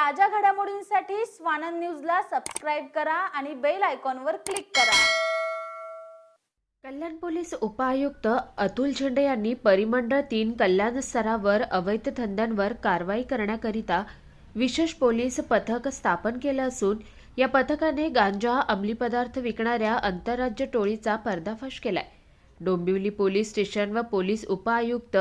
ताज्या घडामोडींसाठी स्वानंद न्यूजला सबस्क्राईब करा आणि बेल आयकॉनवर क्लिक करा. कल्याण पोलीस उपायुक्त अतुल झेंडे यांनी परिमंडळ तीन कल्याण स्तरावर अवैध धंद्यांवर कारवाई करण्याकरिता विशेष पोलीस पथक स्थापन केलं असून या पथकाने गांजा अंमली पदार्थ विकणाऱ्या आंतरराज्य टोळीचा पर्दाफाश केलाय. डोंबिवली पोलीस स्टेशन व पोलीस उपआयुक्त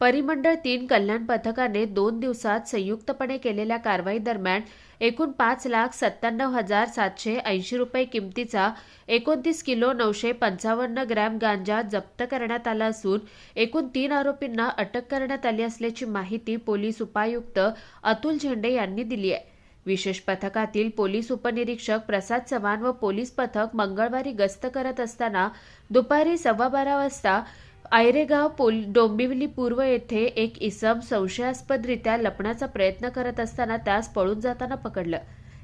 परिमंडळ तीन कल्याण पथकाने दोन दिवसात संयुक्तपणे केलेल्या कारवाई दरम्यान एकूण पाच लाख सत्त्याण्णव हजार सातशे ऐंशी रुपये किमतीचा एकोणतीस किलो नऊशे पंचावन्न ग्रॅम गांजा जप्त करण्यात आला असून एकूण तीन आरोपींना अटक करण्यात आली असल्याची माहिती पोलीस उपायुक्त अतुल झेंडे यांनी दिली आहे. विशेष पथकातील पोलीस उपनिरीक्षक प्रसाद चव्हाण व पोलीस पथक मंगळवारी गस्त करत असताना दुपारी सव्वा बारा वाजता आयरेगाव पोल डोंबिवली पूर्व येथे एक इसम संशयास्पदरित्या लपण्याचा प्रयत्न करत असताना त्यास पळून जाताना पकडलं.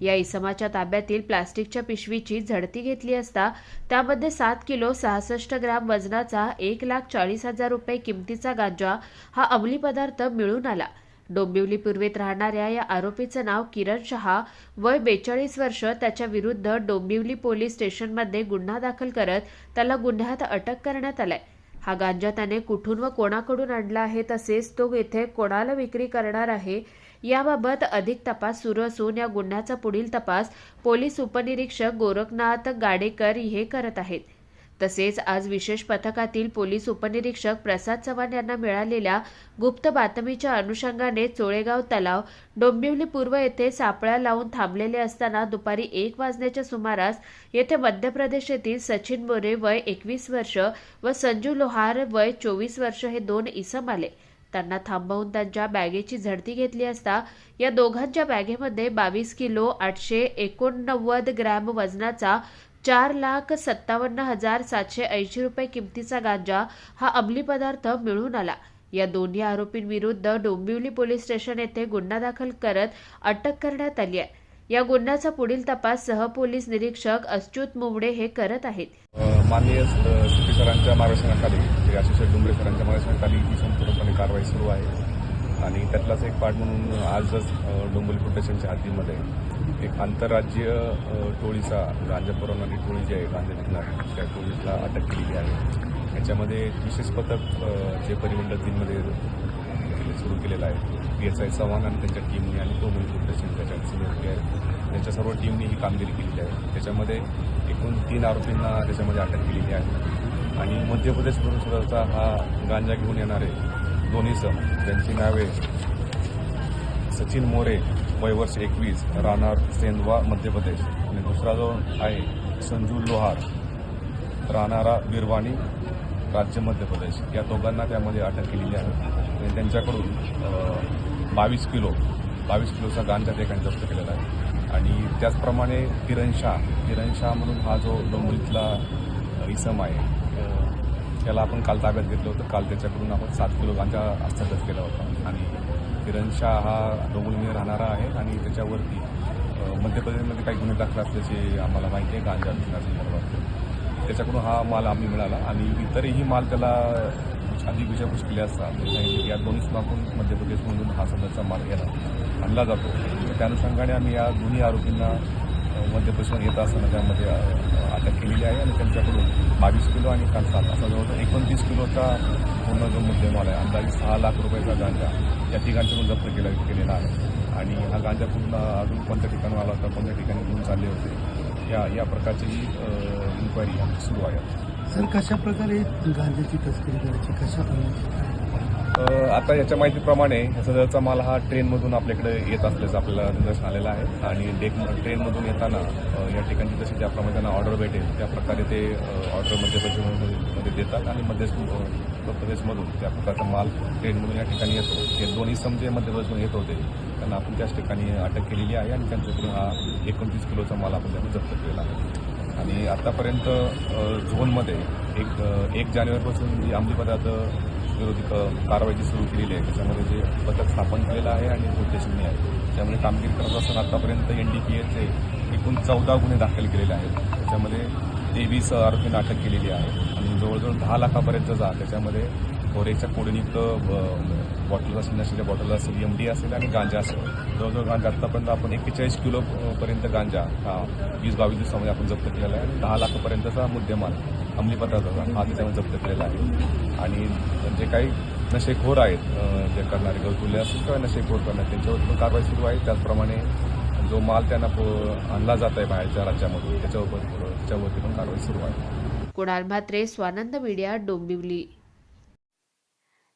या इसमाच्या ताब्यातील प्लास्टिकच्या पिशवीची झडती घेतली असता त्यामध्ये सात किलो सहासष्ट ग्राम वजनाचा एक लाख चाळीस हजार रुपये किमतीचा गांजा हा अंमली पदार्थ मिळून आला. डोंबिवली पूर्वेत राहणाऱ्या या आरोपीचं नाव किरण शहा. वय बेचाळीस वर्ष. त्याच्या विरुद्ध डोंबिवली पोलीस स्टेशनमध्ये गुन्हा दाखल करत त्याला गुन्ह्यात अटक करण्यात आलाय. हा गांजा त्याने कुठून व कोणाकडून आणला आहे तसेच तो येथे कोणाला विक्री करणार आहे याबाबत अधिक तपास सुरू असून या गुन्ह्याचा पुढील तपास पोलीस उपनिरीक्षक गोरखनाथ गाडेकर हे करत आहेत. तसेच आज विशेष पथकातील पोलीस उपनिरीक्षक प्रसाद चव्हाण यांना मिळालेल्या गुप्त बातमीच्या अनुषंगाने चोळेगाव तलाव डोंबिवली पूर्व येथे सापळा लावून थांबलेले असताना दुपारी एक वाजण्याच्या सुमारास येथे मध्य प्रदेश येथील सचिन मोरे वय एकवीस वर्ष व संजू लोहार वय चोवीस वर्ष हे दोन इसम आले. त्यांना थांबवून त्यांच्या बॅगेची झडती घेतली असता या दोघांच्या बॅगेमध्ये बावीस किलो आठशे एकोणनव्वद ग्रॅम वजनाचा चार लाख सत्तावन्न हजार सातशे ऐंशी रुपये किमतीचा गांजा हा अंमली पदार्थ मिळून आला. या दोन्ही आरोपींविरुद्ध डोंबिवली पोलीस स्टेशन येथे गुन्हा दाखल करत अटक करण्यात आली आहे. या गुन्ह्याचा पुढील तपास सहपोलीस निरीक्षक अच्युत मुंबडे हे करत आहेत. माननीय सरांच्या मार्गदर्शनाखाली आशिष सरांच्या मार्गदर्शनाखाली ही संपूर्णपणे कारवाई सुरू आहे. आणि त्यातलाच एक पार्ट म्हणून आजच अ, डोंबिवली पोलीस हद्दीमध्ये एक आंतरराज्य टोळीचा गांजा पुरवणारी टोळी जी आहे गांजा विकणारी त्या टोळीला अटक केलेली आहे. याच्यामध्ये विशेष पथक जे परिमंडळ तीनमध्ये सुरू केलेलं आहे पी एस आय चव्हाण आणि त्यांच्या टीमने आणि डोंबिवली प्रोटेशन त्याच्या सिनियरिटी आहे. त्यांच्या सर्व टीमने ही कामगिरी केलेली आहे. त्याच्यामध्ये एकूण तीन आरोपींना त्याच्यामध्ये अटक केलेली आहे. आणि मध्य प्रदेश सुद्धा हा गांजा घेऊन येणारे दोन्ही सम ज्यांची नावे सचिन मोरे वयवर्ष एकवीस राहणार सेंदवा मध्य प्रदेश. आणि दुसरा जो आहे संजू लोहार राहणारा बिरवाणी राज्य मध्य प्रदेश. या दोघांना त्यामध्ये अटक केलेली आहे. आणि त्यांच्याकडून बावीस किलो बावीस किलोचा गांजा त्या ठिकाणी जप्त केलेला आहे. आणि त्याचप्रमाणे किरण शाह. किरण शाह म्हणून हा जो डोंबिवलीतला इसम आहे याला त्याला आपण काल ताब्यात घेतलं होतं. काल त्याच्याकडून आपण सात किलो गांजा हस्तगत केला होता. आणि किरण शाह हा डोंगुलमध्ये राहणारा आहे आणि त्याच्यावरती मध्य प्रदेशमध्ये काही गुन्हे दाखल असल्याचे आम्हाला माहिती आहे. गांजा विकण्यासंदर्भात त्याच्याकडून हा माल आम्ही मिळाला आणि इतरही माल त्याला अधिक विषयपूस केले असता म्हणजे या दोन्ही स्माकून मध्य प्रदेशमधून हा सदरचा माल घ्यायला आणला जातो. तर त्या अनुषंगाने आम्ही या दोन्ही आरोपींना अ, मध्य प्रदेशमध्ये येत असताना त्यामध्ये अटक केलेली आहे आणि त्यांच्याकडून बावीस किलो आणि काल असा जवळजवळ एकोणतीस किलोचा पूर्ण जो मुद्देमाल आहे अंदाजे सहा लाख रुपयाचा गांजा या ठिकाणच्याकडून जप्त केला केलेला आहे. आणि हा गांजा पूर्ण अजून कोणत्या ठिकाणी आला होता कोणत्या ठिकाणी घेऊन चालले होते या या प्रकारची इन्क्वायरी सुरू आहे. सर कशा प्रकारे गांजाची तस्करी करायची कशा आता याच्या माहितीप्रमाणे सदरचा माल हा ट्रेनमधून आपल्याकडे येत असल्याचं आपल्याला निदर्शन आलेलं आहे. आणि डेक ट्रेनमधून येताना या ठिकाणी जशी ज्याप्रमाणे त्यांना ऑर्डर भेटेल त्या प्रकारे ते ऑर्डर मध्य प्रदेशमध्ये देतात आणि मध्य प्रदेशमधून त्या प्रकारचा माल ट्रेनमधून या ठिकाणी येतो हे दोन्ही समजे मध्य प्रदेशमधून येत होते. त्यांना आपण त्याच ठिकाणी अटक केलेली आहे आणि त्यांच्याकडून हा एकोणतीस किलोचा माल आपण त्यांनी जप्त केलेला आहे. आणि आतापर्यंत झोनमध्ये एक एक जानेवारीपासून जी अंमली पदार्थ विरोधी कारवाई जी सुरू केलेली आहे त्याच्यामध्ये जे पथक स्थापन केलेलं आहे आणि उद्देशनी आहे त्यामुळे कामगिरी करत असताना आतापर्यंत एन डी पी एचे एकूण चौदा गुन्हे दाखल केलेले आहेत. त्याच्यामध्ये तेवीस आरोपींना अटक केलेली आहे. आणि जवळजवळ दहा लाखापर्यंतचा त्याच्यामध्ये कोरेच्या कोडनियुक्त बॉटल असेल नशेच्या बॉटल असेल एम डी असेल आणि गांजा असेल. जवळजवळ गांजा आत्तापर्यंत आपण एक्केचाळीस किलोपर्यंत गांजा हा वीस बावीस दिवसामध्ये आपण जप्त केलेला आहे. आणि दहा लाखापर्यंतचा मुद्देमाल अंमली पदार्थाचा हा त्याच्यामध्ये जप्त केलेला आहे. आणि जे काही नशेखोर आहेत जे करणारे गळकुले असतील किंवा नशेखोर करणारे त्यांच्यावर पण कारवाई सुरू आहे. त्याचप्रमाणे जो माल त्यांना प- आणला जात आहे बाहेरच्या राज्यामधून त्याच्यावर त्याच्यावरती पण कारवाई सुरू आहे. कुणाल म्हात्रे स्वानंद मीडिया डोंबिवली.